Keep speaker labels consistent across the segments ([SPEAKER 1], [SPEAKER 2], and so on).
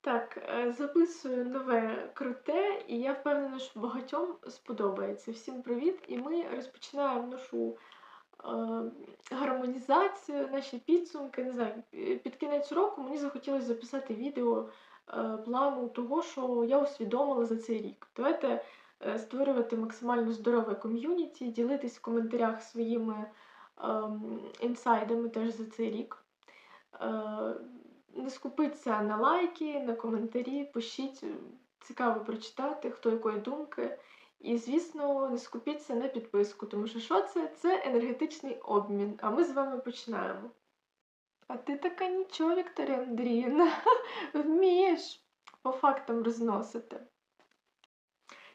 [SPEAKER 1] Так, е, записую нове круте, і я впевнена, що багатьом сподобається. Всім привіт! І ми розпочинаємо нашу е, гармонізацію, наші підсумки. Не знаю, під кінець року мені захотілося записати відео плану того, що я усвідомила за цей рік. Давайте е, створювати максимально здорове ком'юніті, ділитись в коментарях своїми е, інсайдами теж за цей рік. Е, не скупиться на лайки, на коментарі, пишіть, цікаво прочитати, хто якої думки. І, звісно, не скупіться на підписку, тому що що це? Це енергетичний обмін. А ми з вами починаємо. А ти така нічого, Вікторія Андріївна, вмієш по фактам розносити.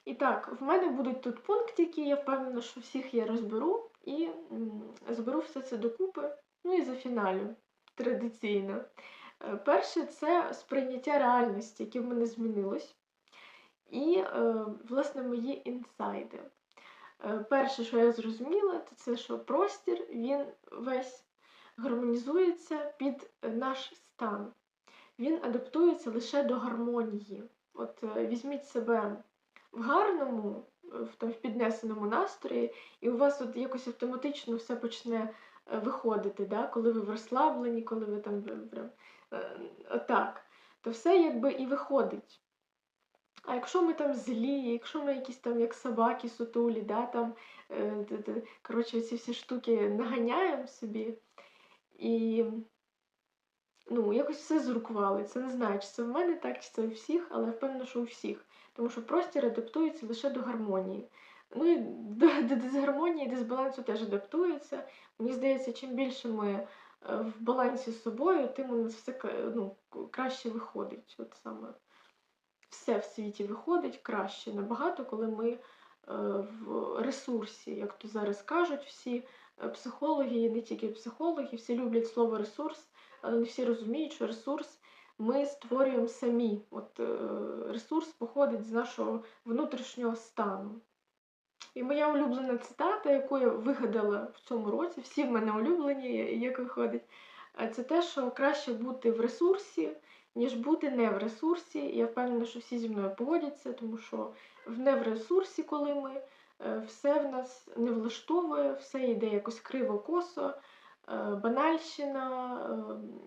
[SPEAKER 1] І так, в мене будуть тут пунктики, я впевнена, що всіх я розберу і зберу все це докупи. Ну і за фіналю традиційно. Е, перше це сприйняття реальності, яке в мене змінилось. І, е, власне, мої інсайди. Е, перше, що я зрозуміла, це це, що простір він весь гармонізується під наш стан. Він адаптується лише до гармонії. От візьміть себе в гарному, в, там, в піднесеному настрої, і у вас от якось автоматично все почне виходити, да? коли ви в розслабленні, коли ви там прям отак, то все якби і виходить. А якщо ми там злі, якщо ми якісь там як собаки сутулі, да, там, е, коротше, ці всі штуки наганяємо собі і ну, якось все з рук валиться. Не знаю, чи це в мене так, чи це у всіх, але впевнена, що у всіх. Тому що простір адаптується лише до гармонії. Ну і до, до дисгармонії, дисбалансу теж адаптується. Мені здається, чим більше ми в балансі з собою, тим у нас все ну, краще виходить. От саме Все в світі виходить краще набагато, коли ми е, в ресурсі, як то зараз кажуть, всі е, психологи, і не тільки психологи, всі люблять слово ресурс, але не всі розуміють, що ресурс ми створюємо самі. От е, Ресурс походить з нашого внутрішнього стану. І моя улюблена цитата, яку я вигадала в цьому році, всі в мене улюблені, як виходить, це те, що краще бути в ресурсі, ніж бути не в ресурсі. Я впевнена, що всі зі мною погодяться, тому що в не в ресурсі, коли ми, е, все в нас не влаштовує, все йде якось криво-косо, е, банальщина,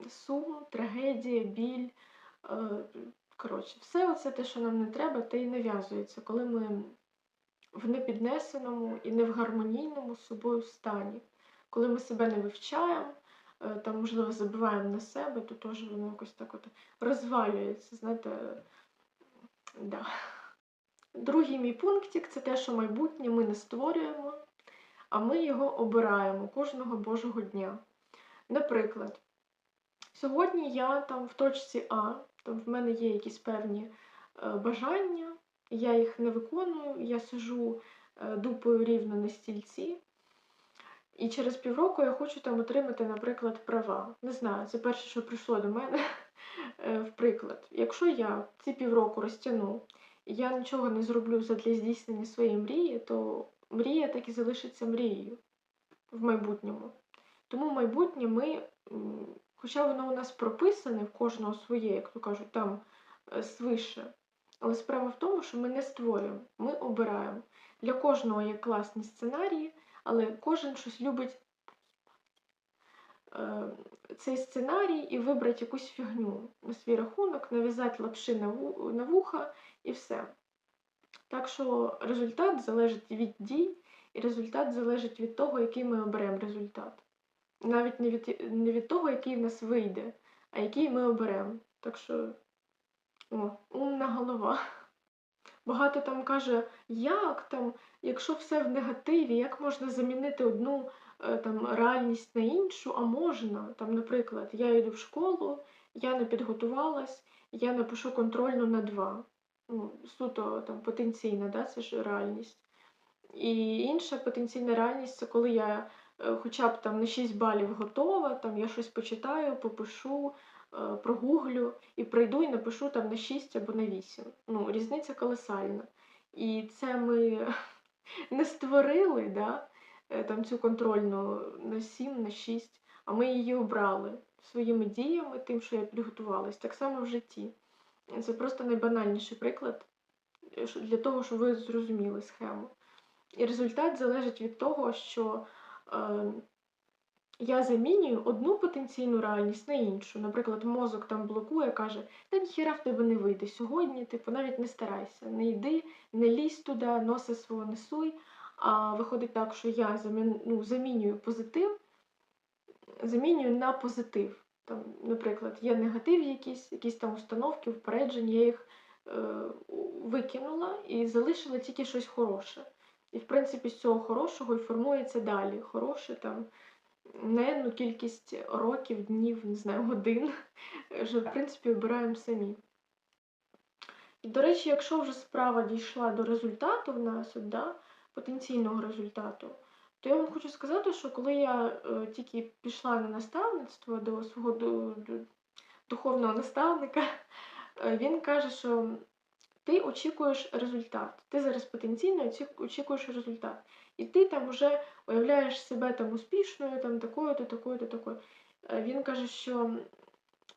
[SPEAKER 1] е, сум, трагедія, біль. Коротше, все це те, що нам не треба, те й нав'язується, коли ми в непіднесеному і не в гармонійному з собою стані. Коли ми себе не вивчаємо, е, там, можливо, забуваємо на себе, то теж воно якось так от розвалюється. знаєте, да. Другий мій пунктик це те, що майбутнє ми не створюємо, а ми його обираємо кожного Божого дня. Наприклад, сьогодні я там в точці А, там в мене є якісь певні е, бажання, я їх не виконую, я сижу е, дупою рівно на стільці. І через півроку я хочу там отримати, наприклад, права. Не знаю, це перше, що прийшло до мене е, в приклад. Якщо я ці півроку розтягну я нічого не зроблю для здійснення своєї мрії, то мрія так і залишиться мрією в майбутньому. Тому майбутнє ми, хоча воно у нас прописане в кожного своє, як то кажуть, там е, свише. Але справа в тому, що ми не створюємо, ми обираємо. Для кожного є класні сценарії, але кожен щось любить е, цей сценарій і вибрати якусь фігню на свій рахунок, нав'язати лапши на вуха і все. Так що результат залежить від дій, і результат залежить від того, який ми оберемо результат. Навіть не від, не від того, який в нас вийде, а який ми оберемо. Так що. О, умна голова. Багато там каже, як там, якщо все в негативі, як можна замінити одну е, там реальність на іншу, а можна. Там, Наприклад, я йду в школу, я не підготувалась, я напишу контрольну на два. Ну, Суто там потенційна, да, це ж реальність. І інша потенційна реальність це коли я е, хоча б там на 6 балів готова, там я щось почитаю, попишу, е, прогуглю і прийду і напишу там на 6 або на 8. Ну, різниця колосальна. І це ми не створили, да, е, там цю контрольну на 7, на 6, а ми її обрали своїми діями, тим, що я підготувалась. Так само в житті. Це просто найбанальніший приклад е, для того, щоб ви зрозуміли схему. І результат залежить від того, що е, я замінюю одну потенційну реальність на іншу. Наприклад, мозок там блокує, каже, та ніхіра в тебе не вийде сьогодні, типу навіть не старайся, не йди, не лізь туди, носи свого несуй. А виходить так, що я замін, ну, замінюю позитив, замінюю на позитив. Там, наприклад, є негатив якісь, якісь там установки, впередження, я їх е, викинула і залишила тільки щось хороше. І, в принципі, з цього хорошого і формується далі. Хороше там неенну кількість років, днів, не знаю, годин, що, в принципі, обираємо самі. І, до речі, якщо вже справа дійшла до результату в нас, от, да, потенційного результату, то я вам хочу сказати, що коли я е, тільки пішла на наставництво до свого ду- ду- духовного наставника, е, він каже, що ти очікуєш результат. Ти зараз потенційно очікуєш результат. І ти там вже уявляєш себе там успішною, там такою-то, такою-то, такою. Е, Він каже, що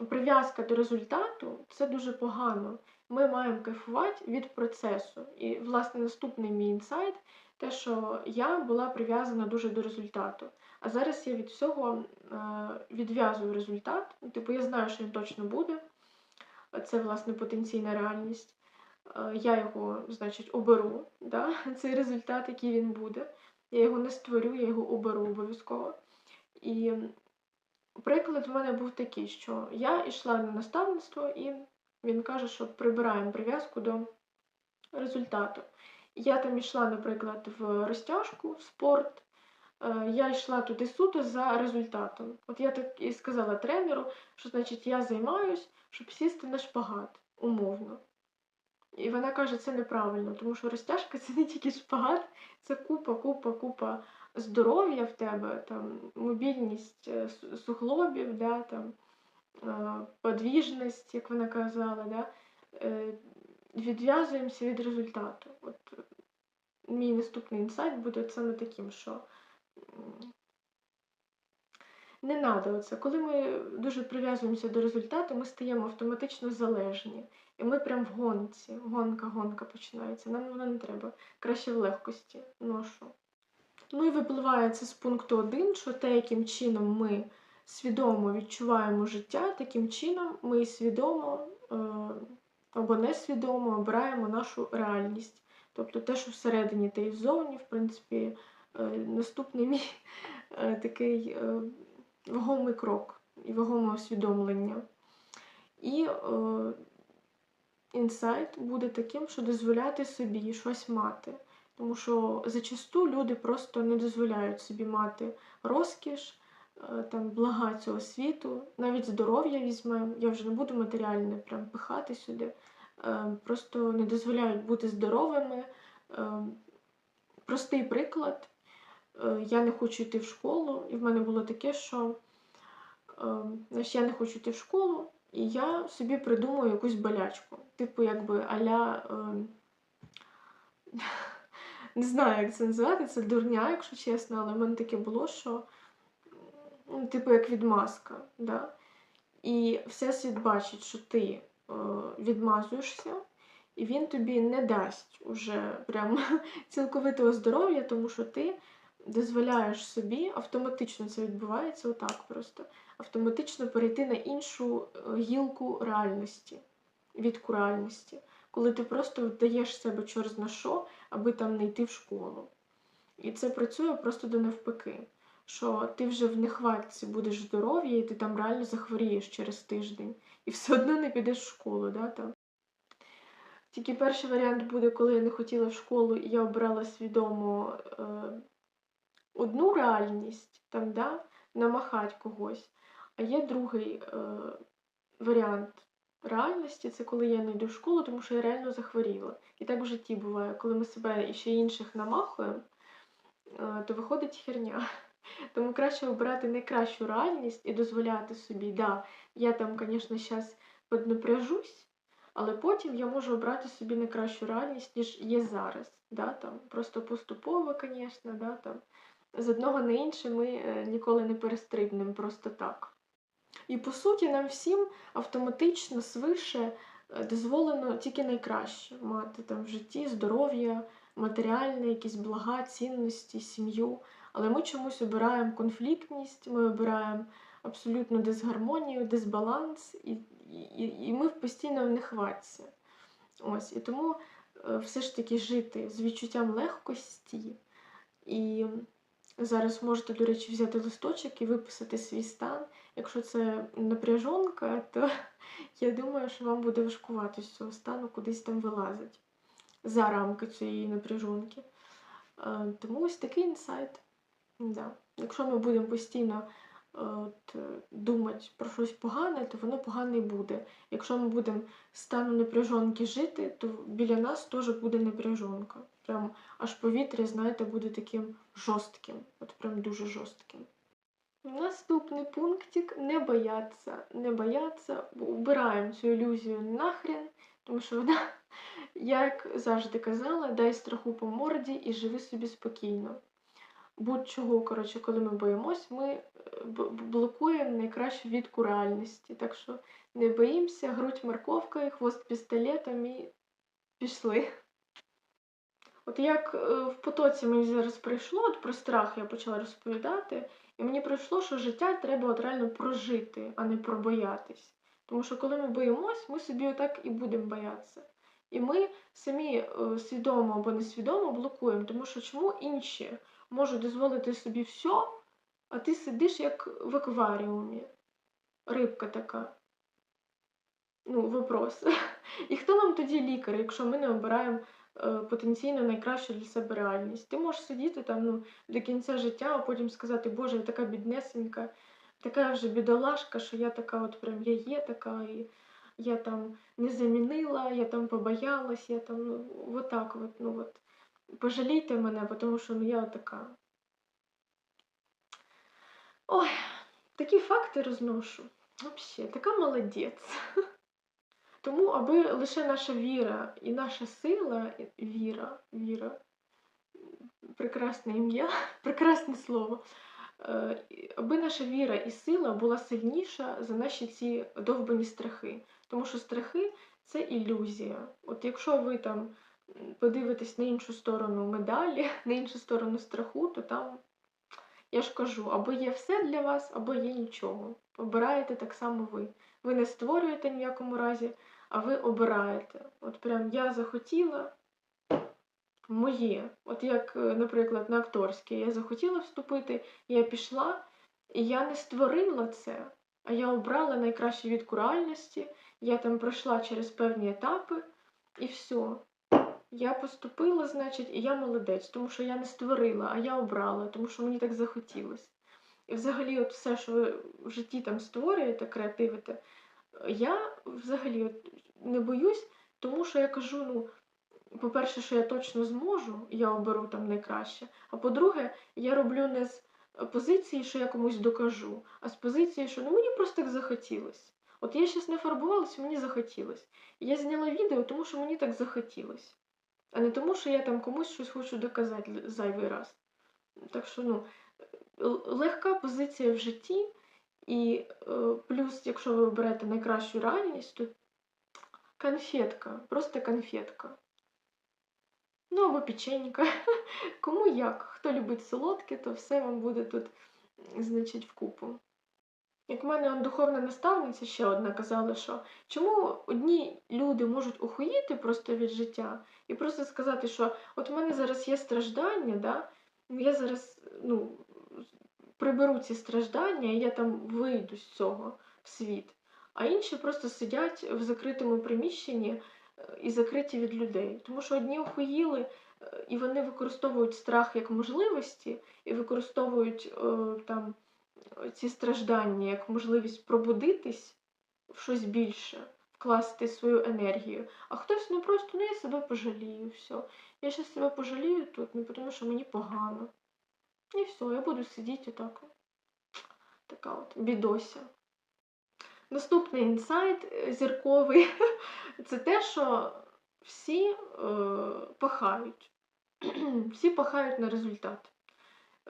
[SPEAKER 1] прив'язка до результату це дуже погано. Ми маємо кайфувати від процесу. І, власне, наступний мій інсайт те, що я була прив'язана дуже до результату. А зараз я від всього е, відв'язую результат. Типу, я знаю, що він точно буде. Це, власне, потенційна реальність. Е, Я його, значить, оберу, да? цей результат, який він буде. Я його не створю, я його оберу обов'язково. І приклад в мене був такий, що я йшла на наставництво, і він каже, що прибираємо прив'язку до результату. Я там йшла, наприклад, в розтяжку, в спорт. Е, Я йшла туди суто за результатом. От я так і сказала тренеру, що значить я займаюсь, щоб сісти на шпагат, умовно. І вона каже, це неправильно, тому що розтяжка це не тільки шпагат, це купа, купа, купа здоров'я в тебе, там, мобільність е, суглобів, да, там, е, подвіжність, як вона казала. Да, відв'язуємося від результату. От е, мій наступний інсайт буде саме таким, що не треба оце. Коли ми дуже прив'язуємося до результату, ми стаємо автоматично залежні. І ми прям в гонці. Гонка, гонка починається. Нам воно не треба. Краще в легкості. Ношу. Ну і випливає це з пункту 1, що те, яким чином ми свідомо відчуваємо життя, таким чином ми свідомо е, або несвідомо обираємо нашу реальність. Тобто те, що всередині, те і ззовні, в принципі, е, наступний мій е, такий е, вагомий крок і вагоме усвідомлення. І інсайт буде таким, що дозволяти собі щось мати. Тому що зачасту люди просто не дозволяють собі мати розкіш, там, блага цього світу, навіть здоров'я візьмемо. Я вже не буду матеріальне прям пихати сюди. Е, Просто не дозволяють бути здоровими. Е, Простий приклад. Е, Я не хочу йти в школу, і в мене було таке, що е, значить, я не хочу йти в школу, і я собі придумую якусь болячку. Типу, якби аля. е, Не знаю, як це називати, це дурня, якщо чесно, але в мене таке було, що ну, типу як відмазка. Да? І всесвіт бачить, що ти е, відмазуєшся, і він тобі не дасть уже прям цілковитого здоров'я, тому що ти дозволяєш собі, автоматично це відбувається отак просто, автоматично перейти на іншу е, гілку реальності, відку реальності, коли ти просто вдаєш себе чорт на що, аби там не йти в школу. І це працює просто до навпаки, що ти вже в нехватці будеш здоров'я, і ти там реально захворієш через тиждень, і все одно не підеш в школу. Да, там. Тільки перший варіант буде, коли я не хотіла в школу, і я обрала свідомо е, одну реальність, там, да, намахати когось. А є другий е, варіант реальності це коли я не йду в школу, тому що я реально захворіла. І так в житті буває, коли ми себе і ще інших намахуємо, е, то виходить херня. Тому краще обирати найкращу реальність і дозволяти собі, да, я там, звісно, зараз піднапряжусь, але потім я можу обрати собі найкращу реальність, ніж є зараз. Да, там, Просто поступово, звісно, да, там, з одного на інше ми е, ніколи не перестрибнемо просто так. І по суті, нам всім автоматично свише е, дозволено тільки найкраще мати там в житті здоров'я, матеріальне, якісь блага, цінності, сім'ю. Але ми чомусь обираємо конфліктність, ми обираємо абсолютну дисгармонію, дисбаланс, і і, і ми постійно в нехватці. Ось, І тому е, все ж таки жити з відчуттям легкості. І зараз можете, до речі, взяти листочок і виписати свій стан. Якщо це напряжонка, то я думаю, що вам буде важкувати з цього стану кудись там вилазить за рамки цієї напряжонки. Е, тому ось такий інсайт. Да. Якщо ми будемо постійно от, думати про щось погане, то воно погане і буде. Якщо ми будемо стану напряжонки жити, то біля нас теж буде напряжонка. Прям аж повітря, знаєте, буде таким жорстким. От прям дуже жорстким. Наступний пунктик не бояться. Не бояться, убираємо цю ілюзію нахрен, тому що вона, як завжди казала, дай страху по морді і живи собі спокійно будь-чого, коротше, коли ми боїмось, ми е, блокуємо найкращу відку реальності. Так що не боїмося, грудь морковкою, хвост пістолетом і пішли. От як е, в потоці мені зараз прийшло, от про страх я почала розповідати, і мені прийшло, що життя треба от реально прожити, а не пробоятись. Тому що коли ми боїмось, ми собі отак і будемо боятися. І ми самі е, свідомо або несвідомо блокуємо, тому що чому інші можу дозволити собі все, а ти сидиш як в акваріумі. Рибка така. Ну, вопрос. І хто нам тоді лікар, якщо ми не обираємо е, потенційно найкращу для себе реальність? Ти можеш сидіти там ну, до кінця життя, а потім сказати, Боже, я така біднесенька, така вже бідолашка, що я така от прям я є така, і я там не замінила, я там побоялась, я там, ну, вот так от, ну от. Пожалійте мене, тому що ну, я така. Ой, такі факти розношу. Взагалі, така молодець. Тому, аби лише наша віра і наша сила, віра, віра, прекрасне ім'я, прекрасне слово, е, аби наша віра і сила була сильніша за наші ці довбані страхи. Тому що страхи це ілюзія. От якщо ви там подивитись на іншу сторону медалі, на іншу сторону страху, то там, я ж кажу, або є все для вас, або є нічого. Обираєте так само ви. Ви не створюєте ні в якому разі, а ви обираєте. От прям я захотіла моє. От як, е, наприклад, на акторське, я захотіла вступити, я пішла, і я не створила це, а я обрала найкраще від реальності, я там пройшла через певні етапи і все. Я поступила, значить, і я молодець, тому що я не створила, а я обрала, тому що мені так захотілося. І взагалі, от все, що ви в житті там створюєте, креативите, я взагалі от не боюсь, тому що я кажу, ну, по-перше, що я точно зможу, я оберу там найкраще. А по-друге, я роблю не з позиції, що я комусь докажу, а з позиції, що ну мені просто так захотілося. От я щось не фарбувалася, мені захотілося. Я зняла відео, тому що мені так захотілося а не тому, що я там комусь щось хочу доказати зайвий раз. Так що, ну, легка позиція в житті, і е, плюс, якщо ви оберете найкращу реальність, то конфетка, просто конфетка. Ну, або печенька. Кому як? Хто любить солодке, то все вам буде тут, значить, вкупу. Як в мене духовна наставниця ще одна казала, що чому одні люди можуть охуїти просто від життя і просто сказати, що от у мене зараз є страждання, да? я зараз ну, приберу ці страждання, і я там вийду з цього в світ. А інші просто сидять в закритому приміщенні е, і закриті від людей. Тому що одні охуїли, е, і вони використовують страх як можливості, і використовують о, е, там ці страждання як можливість пробудитись в щось більше, вкласти свою енергію. А хтось ну просто ну я себе пожалію, все. Я ще себе пожалію тут, ну тому що мені погано. І все, я буду сидіти отак. Така от бідося. Наступний інсайт е, зірковий це те, що всі е, пахають. всі пахають на результат.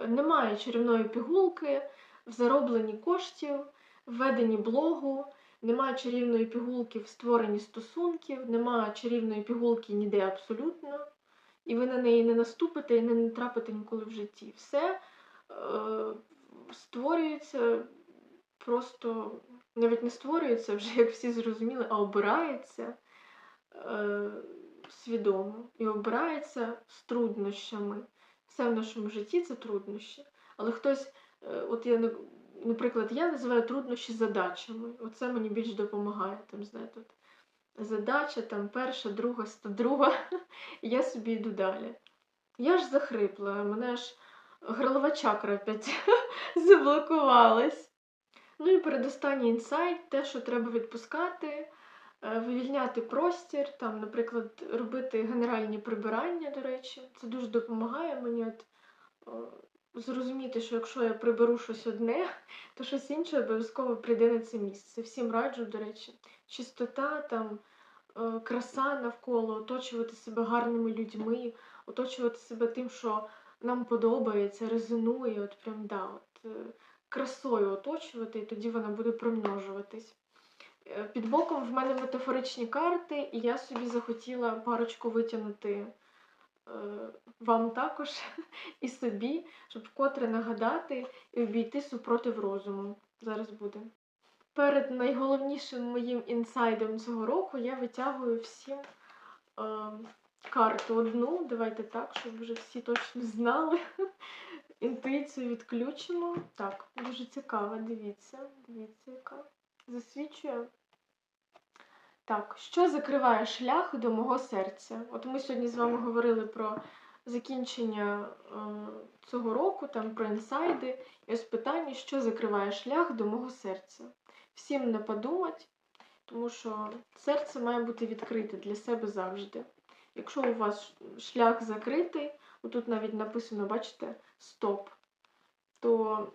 [SPEAKER 1] Немає чарівної пігулки в заробленні коштів, в веденні блогу, немає чарівної пігулки в створенні стосунків, немає чарівної пігулки ніде абсолютно. І ви на неї не наступите і не натрапите ніколи в житті. Все е, створюється просто навіть не створюється вже, як всі зрозуміли, а обирається е, свідомо і обирається з труднощами. Все в нашому житті це труднощі. Але хтось, е, от я, наприклад, я називаю труднощі задачами. Оце мені більш допомагає. Там, знаєте, от, задача, там перша, друга, друга, і я собі йду далі. Я ж захрипла, мене ж горлова чакра опять заблокувалась. Ну і передостанній інсайт, те, що треба відпускати, е, вивільняти простір, там, наприклад, робити генеральні прибирання, до речі. Це дуже допомагає мені от, зрозуміти, що якщо я приберу щось одне, то щось інше обов'язково прийде на це місце. Всім раджу, до речі, чистота, там, е, краса навколо, оточувати себе гарними людьми, оточувати себе тим, що нам подобається, резонує. От прям, да, от, е, красою оточувати, і тоді вона буде примножуватись. Е, під боком в мене метафоричні карти, і я собі захотіла парочку витягнути вам також і собі, щоб вкотре нагадати і обійти супротив розуму. Зараз буде. Перед найголовнішим моїм інсайдом цього року я витягую всім е, карту одну. Давайте так, щоб вже всі точно знали. Інтуїцію відключимо. Так, дуже цікаво, дивіться, дивіться, яка засвічує. Так, що закриває шлях до мого серця? От ми сьогодні з вами говорили про закінчення е, цього року, там про інсайди. І ось питання, що закриває шлях до мого серця. Всім не подумать, тому що серце має бути відкрите для себе завжди. Якщо у вас шлях закритий, отут навіть написано, бачите, стоп, то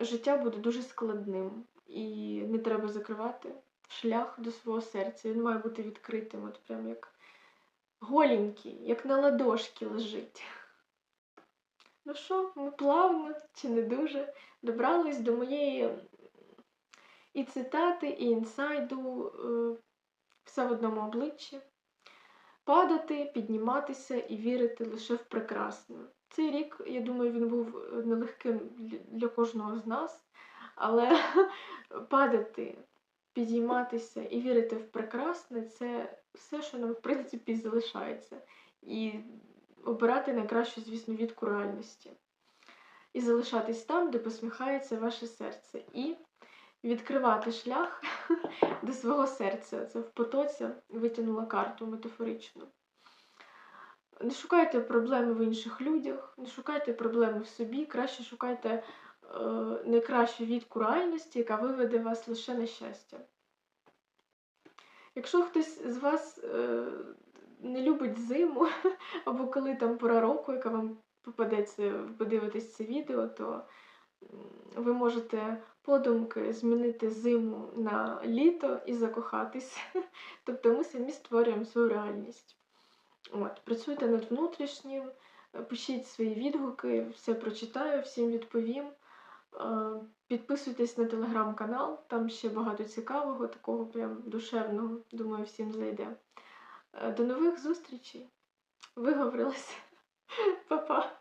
[SPEAKER 1] життя буде дуже складним і не треба закривати шлях до свого серця. Він має бути відкритим, от прям як голенький, як на ладошці лежить. Ну що, ми плавно чи не дуже добрались до моєї і цитати, і інсайду е, все в одному обличчі падати, підніматися і вірити лише в прекрасне. Цей рік, я думаю, він був нелегким для кожного з нас, але падати, підійматися і вірити в прекрасне це все, що нам, в принципі, залишається. І обирати найкращу, звісно, відку реальності. І залишатись там, де посміхається ваше серце. І відкривати шлях до свого серця. Це в потоці витягнула карту метафорично. Не шукайте проблеми в інших людях, не шукайте проблеми в собі, краще шукайте найкращу відку реальності, яка виведе вас лише на щастя. Якщо хтось з вас е, не любить зиму, або коли там пора року, яка вам попадеться подивитись це відео, то ви можете подумки змінити зиму на літо і закохатись. Тобто ми самі створюємо свою реальність. От, Працюйте над внутрішнім, пишіть свої відгуки, все прочитаю, всім відповім. Е, підписуйтесь на телеграм-канал, там ще багато цікавого, такого прям душевного, думаю, всім зайде. Е, до нових зустрічей. Виговорилася. Па-па!